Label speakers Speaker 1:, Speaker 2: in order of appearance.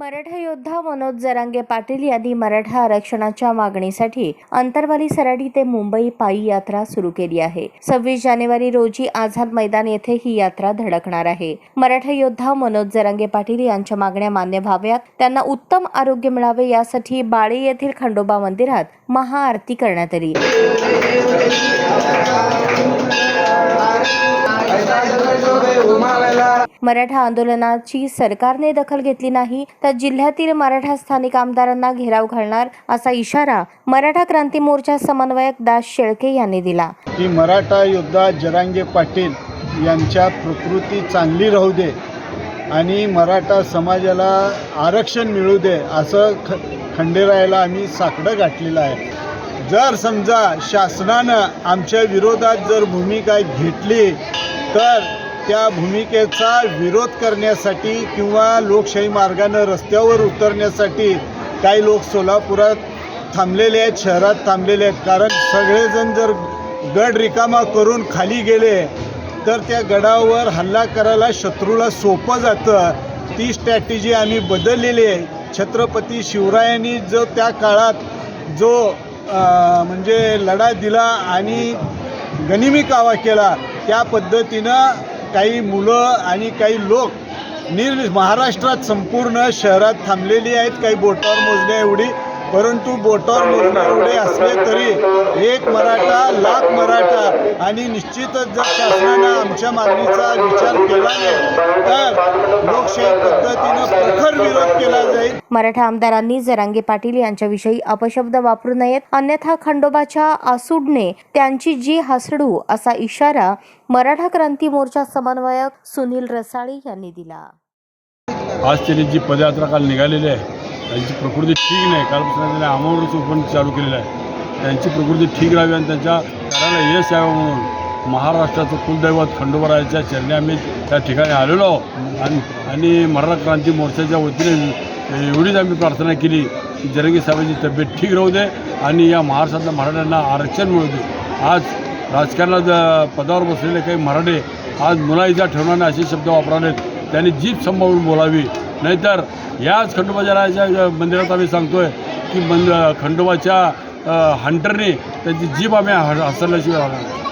Speaker 1: मराठा योद्धा मनोज जरांगे पाटील यांनी मराठा आरक्षणाच्या मागणीसाठी अंतरवाली सराडी ते मुंबई पायी यात्रा सुरू केली आहे. सव्वीस जानेवारी रोजी आझाद मैदान येथे ही यात्रा धडकणार आहे. मराठा योद्धा मनोज जरांगे पाटील यांच्या मागण्या मान्य व्हाव्यात. त्यांना उत्तम आरोग्य मिळावे यासाठी बाळे येथील खंडोबा मंदिरात महाआरती करण्यात आली. मराठा आंदोलनाची सरकारने दखल घेतली नाही तर जिल्ह्यातील मराठा स्थानिक आमदारांना घेराव घालणार असा इशारा मराठा क्रांती मोर्चा समन्वयक दास शेळके यांनी दिला.
Speaker 2: की मराठा योद्धा जरांगे पाटील यांच्या प्रकृती चांगली राहू दे आणि मराठा समाजाला आरक्षण मिळू दे असं ख खंडेरायाला आम्ही साकडं गाठलेलं आहे. जर समजा शासनानं आमच्या विरोधात जर भूमिका घेतली तर त्या भूमिकेचा विरोध करण्यासाठी किंवा लोकशाही मार्गानं रस्त्यावर उतरण्यासाठी काही लोक सोलापुरात थांबलेले आहेत शहरात थांबलेले आहेत. कारण सगळेजण जर गड रिकामा करून खाली गेले तर त्या गडावर हल्ला करायला शत्रूला सोपं जातं. ती स्ट्रॅटेजी आम्ही बदललेली आहे. छत्रपती शिवरायांनी जो त्या काळात जो म्हणजे लढा दिला आणि गनिमी कावा केला त्या पद्धतीनं काही मुलं आणि काही लोक निर महाराष्ट्रात संपूर्ण शहरात थांबलेली आहेत. काही बोटावर मोजण्या एवढी परंतु बोटावर मोजण्या एवढे असले तरी एक मराठा लाख मराठा आणि निश्चितच जर शासनानं आमच्या मागणीचा विचार केला नाही तर लोकशाही पद्धतीनं प्रखर विरोध केला जाईल.
Speaker 1: मराठा आमदारांनी जरांगे पाटील यांच्याविषयी अपशब्द वापरू नयेत. अन्यथा खंडोबाच्या आसूडने त्यांची जी हसडू असा इशारा मराठा क्रांती मोर्चा समन्वयक सुनील रसाळे यांनी दिला.
Speaker 3: आज त्यांनी जी पदयात्रा काल निघालेली आहे त्यांची प्रकृती ठीक नाही. कालपासून त्यांनी आमावरचं उपन चालू केलेलं आहे. त्यांची प्रकृती ठीक राहावी आणि त्यांच्या घराला यश यावं म्हणून महाराष्ट्राचं कुलदैवत खंडोबराच्या चरणी आम्ही त्या ठिकाणी आलेलो आहोत. आणि आणि मराठा क्रांती मोर्चाच्या वतीने एवढीच आम्ही प्रार्थना केली की जरंगी साहेबांची तब्येत ठीक राहू दे आणि या महाराष्ट्रातल्या मराठ्यांना आरक्षण मिळू दे. आज राजकारणात पदावर बसलेले काही मराठे आज मुलाईजा ठेवणारे असे शब्द वापरावेत. त्यांनी जीप संभाळून बोलावी. नाहीतर याच खंडोबा राजाच्या मंदिरात आम्ही सांगतोय की मंद खंडोबाच्या हंटरने त्यांची जीभ आम्ही ह- हसरल्याशिवाय राहणार